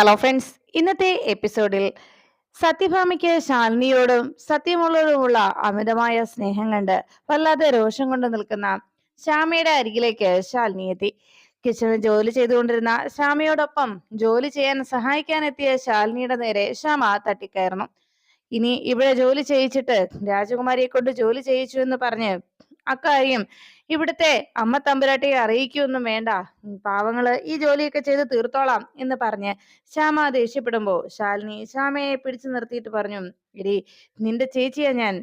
Hello friends ഇന്നത്തെ എപ്പിസോഡിൽ സത്യഭാമയ്ക്ക് ശാലിനിയോടും സത്യമുള്ളതുമുള്ള അമിതമായ സ്നേഹം കണ്ട് വല്ലാതെ രോഷം കൊണ്ട് നിൽക്കുന്ന ശ്യാമയുടെ അരികിലേക്ക് ശാലിനി എത്തി. കിച്ചണിൽ ജോലി ചെയ്തുകൊണ്ടിരുന്ന ശ്യാമയോടൊപ്പം ജോലി ചെയ്യാൻ സഹായിക്കാനെത്തിയ ശാലിനിയുടെ നേരെ ശ്യാമ തട്ടിക്കയറണം ഇനി ഇവിടെ ജോലി ചെയ്യിച്ചിട്ട് രാജകുമാരിയെ കൊണ്ട് ജോലി ചെയ്യിച്ചു എന്ന് പറഞ്ഞ് അക്കാര്യം. ഇവിടുത്തെ അമ്മ തമ്പുരാട്ടിയെ അറിയിക്കൊന്നും വേണ്ട. പാവങ്ങൾ ഈ ജോലിയൊക്കെ ചെയ്ത് തീർത്തോളാം എന്ന് പറഞ്ഞ് ശ്യാമ ദേഷ്യപ്പെടുമ്പോ ശാലിനി ശ്യാമയെ പിടിച്ചു നിർത്തിയിട്ട് പറഞ്ഞു എടി നിന്റെ ചേച്ചിയാ ഞാൻ.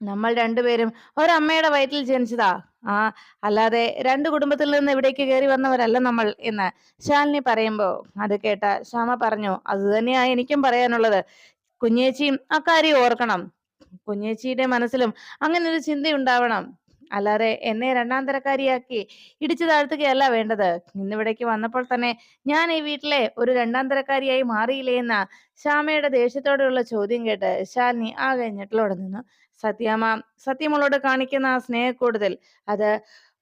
നമ്മൾ രണ്ടുപേരും ഒരമ്മയുടെ വയറ്റിൽ ജനിച്ചതാ. ആ അല്ലാതെ രണ്ട് കുടുംബത്തിൽ നിന്ന് ഇവിടേക്ക് കയറി വന്നവരല്ല നമ്മൾ എന്ന് ശാലിനി പറയുമ്പോ അത് കേട്ട ശ്യാമ പറഞ്ഞു അത് തന്നെയാ എനിക്കും പറയാനുള്ളത്. കുഞ്ഞേച്ചിയും അക്കാര്യം ഓർക്കണം. കുഞ്ഞേച്ചിയുടെ മനസ്സിലും അങ്ങനെ ഒരു ചിന്തയുണ്ടാവണം. അല്ലാതെ എന്നെ രണ്ടാം തരക്കാരിയാക്കി ഇടിച്ചു താഴ്ത്തുകയല്ല വേണ്ടത്. ഇന്നിവിടേക്ക് വന്നപ്പോൾ തന്നെ ഞാൻ ഈ വീട്ടിലെ ഒരു രണ്ടാം തരക്കാരിയായി മാറിയില്ലേ എന്ന ശ്യാമയുടെ ദേഷ്യത്തോടെയുള്ള ചോദ്യം കേട്ട് ശാലിനി ആകെ ഞെട്ടലോടെ നിന്നു. സത്യാമ്മ സത്യമോളോട് കാണിക്കുന്ന ആ സ്നേഹക്കൂടുതൽ അത്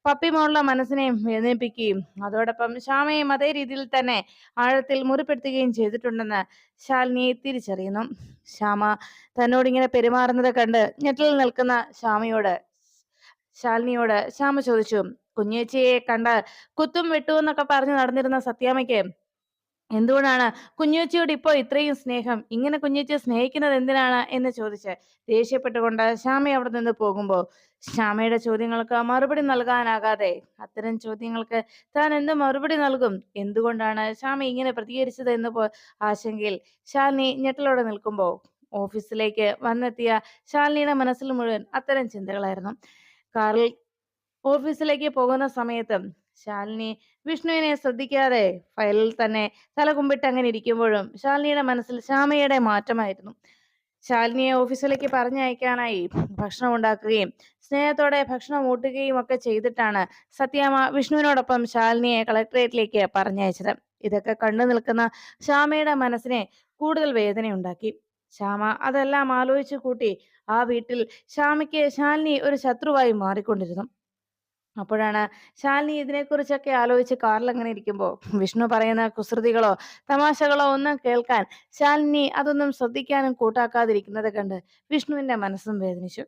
പപ്പിമോളുടെ മനസ്സിനെയും വേദനിപ്പിക്കുകയും അതോടൊപ്പം ശ്യാമയും അതേ രീതിയിൽ തന്നെ ആഴത്തിൽ മുറിപ്പെടുത്തുകയും ചെയ്തിട്ടുണ്ടെന്ന് ശാലിനിയെ തിരിച്ചറിയുന്നു. ശ്യാമ തന്നോടിങ്ങനെ പെരുമാറുന്നത് കണ്ട് ഞെട്ടിൽ നിൽക്കുന്ന ശ്യാമയോട് ശാലിനിയോട് ശ്യാമ ചോദിച്ചു കുഞ്ഞേച്ചിയെ കണ്ട കുത്തും വെട്ടു എന്നൊക്കെ പറഞ്ഞു നടന്നിരുന്ന സത്യാമ്മയ്ക്ക് എന്തുകൊണ്ടാണ് കുഞ്ഞേച്ചിയോട് ഇപ്പോൾ ഇത്രയും സ്നേഹം? ഇങ്ങനെ കുഞ്ഞേച്ചിയെ സ്നേഹിക്കുന്നത് എന്തിനാണ് എന്ന് ചോദിച്ച് ദേഷ്യപ്പെട്ടുകൊണ്ട് ശ്യാമ അവിടെ നിന്ന് പോകുമ്പോൾ ശ്യാമയുടെ ചോദ്യങ്ങൾക്ക് മറുപടി നൽകാനാകാതെ അത്തരം ചോദ്യങ്ങൾക്ക് താൻ എന്ത് മറുപടി നൽകും? എന്തുകൊണ്ടാണ് ശ്യാമ ഇങ്ങനെ പ്രതികരിച്ചത് എന്ന് ആശങ്കയിൽ ശാലിനി ഞെട്ടലോടെ നിൽക്കുമ്പോൾ ഓഫീസിലേക്ക് വന്നെത്തിയ ശാലിനിയുടെ മനസ്സിൽ മുഴുവൻ അത്തരം ചിന്തകളായിരുന്നു. കാറിൽ ഓഫീസിലേക്ക് പോകുന്ന സമയത്ത് ശാലിനി വിഷ്ണുവിനെ ശ്രദ്ധിക്കാതെ ഫയലിൽ തന്നെ തലകുമ്പിട്ട് അങ്ങനെ ഇരിക്കുമ്പോഴും ശാലിനിയുടെ മനസ്സിൽ ശ്യാമയുടെ മാറ്റമായിരുന്നു. ശാലിനിയെ ഓഫീസിലേക്ക് പറഞ്ഞയക്കാനായി ഭക്ഷണം ഉണ്ടാക്കുകയും സ്നേഹത്തോടെ ഭക്ഷണം ഊട്ടുകയും ഒക്കെ ചെയ്തിട്ടാണ് സത്യാമ്മ വിഷ്ണുവിനോടൊപ്പം ശാലിനിയെ കളക്ടറേറ്റിലേക്ക് പറഞ്ഞയച്ചത്. ഇതൊക്കെ കണ്ടു നിൽക്കുന്ന ശ്യാമയുടെ മനസ്സിനെ കൂടുതൽ വേദനയുണ്ടാക്കി. ശ്യാമ അതെല്ലാം ആലോചിച്ചു കൂട്ടി ആ വീട്ടിൽ ശ്യാമയ്ക്ക് ശാലിനി ഒരു ശത്രുവായി മാറിക്കൊണ്ടിരുന്നു. അപ്പോഴാണ് ശാലിനി ഇതിനെക്കുറിച്ചൊക്കെ ആലോചിച്ച് കാറിൽ അങ്ങനെ ഇരിക്കുമ്പോൾ വിഷ്ണു പറയുന്ന കുസൃതികളോ തമാശകളോ ഒന്നും കേൾക്കാൻ ശാലിനി അതൊന്നും ശ്രദ്ധിക്കാനും കൂട്ടാക്കാതിരിക്കുന്നത് കണ്ട് വിഷ്ണുവിന്റെ മനസ്സും വേദനിച്ചു.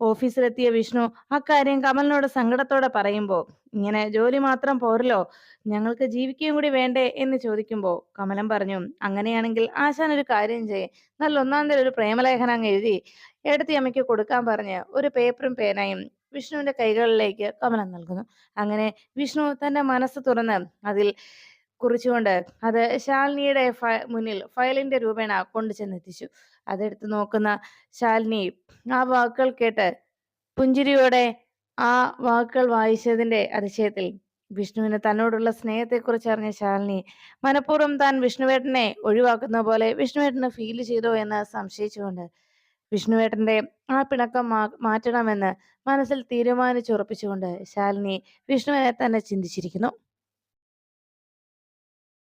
ഓഫീസിലെത്തിയ വിഷ്ണു അക്കാര്യം കമലിനോട് സങ്കടത്തോടെ പറയുമ്പോൾ ഇങ്ങനെ ജോലി മാത്രം പോരല്ലോ ഞങ്ങൾക്ക് ജീവിക്കുകയും കൂടി വേണ്ടേ? എന്ന് ചോദിക്കുമ്പോൾ കമലം പറഞ്ഞു അങ്ങനെയാണെങ്കിൽ ആശാൻ ഒരു കാര്യം ചെയ്യേ. നല്ല ഒന്നാം തരം ഒരു പ്രേമലേഖനം അങ്ങ് എഴുതി എടുത്തി അമ്മയ്ക്ക് കൊടുക്കാൻ പറഞ്ഞ് ഒരു പേപ്പറും പേനയും വിഷ്ണുവിന്റെ കൈകളിലേക്ക് കമലം നൽകുന്നു. അങ്ങനെ വിഷ്ണു തന്റെ മനസ്സ് തുറന്ന് അതിൽ കുറിച്ചുകൊണ്ട് അത് ശാലിനിയുടെ മുന്നിൽ ഫയലിന്റെ രൂപേണ കൊണ്ടു ചെന്നെത്തിച്ചു. അതെടുത്ത് നോക്കുന്ന ശാലിനി ആ വാക്കുകൾ കേട്ട് പുഞ്ചിരിയോടെ ആ വാക്കുകൾ വായിച്ചതിന്റെ അതിശയത്തിൽ വിഷ്ണുവിന് തന്നോടുള്ള സ്നേഹത്തെക്കുറിച്ച് അറിഞ്ഞ ശാലിനി മനഃപൂർവം താൻ വിഷ്ണുവേട്ടനെ ഒഴിവാക്കുന്ന പോലെ വിഷ്ണുവേട്ടനെ ഫീൽ ചെയ്തോ എന്ന് സംശയിച്ചുകൊണ്ട് വിഷ്ണുവേട്ടന്റെ ആ പിണക്കം മാ മാറ്റണമെന്ന് മനസ്സിൽ തീരുമാനിച്ചുറപ്പിച്ചുകൊണ്ട് ശാലിനി വിഷ്ണുവിനെ തന്നെ ചിന്തിച്ചിരിക്കുന്നു.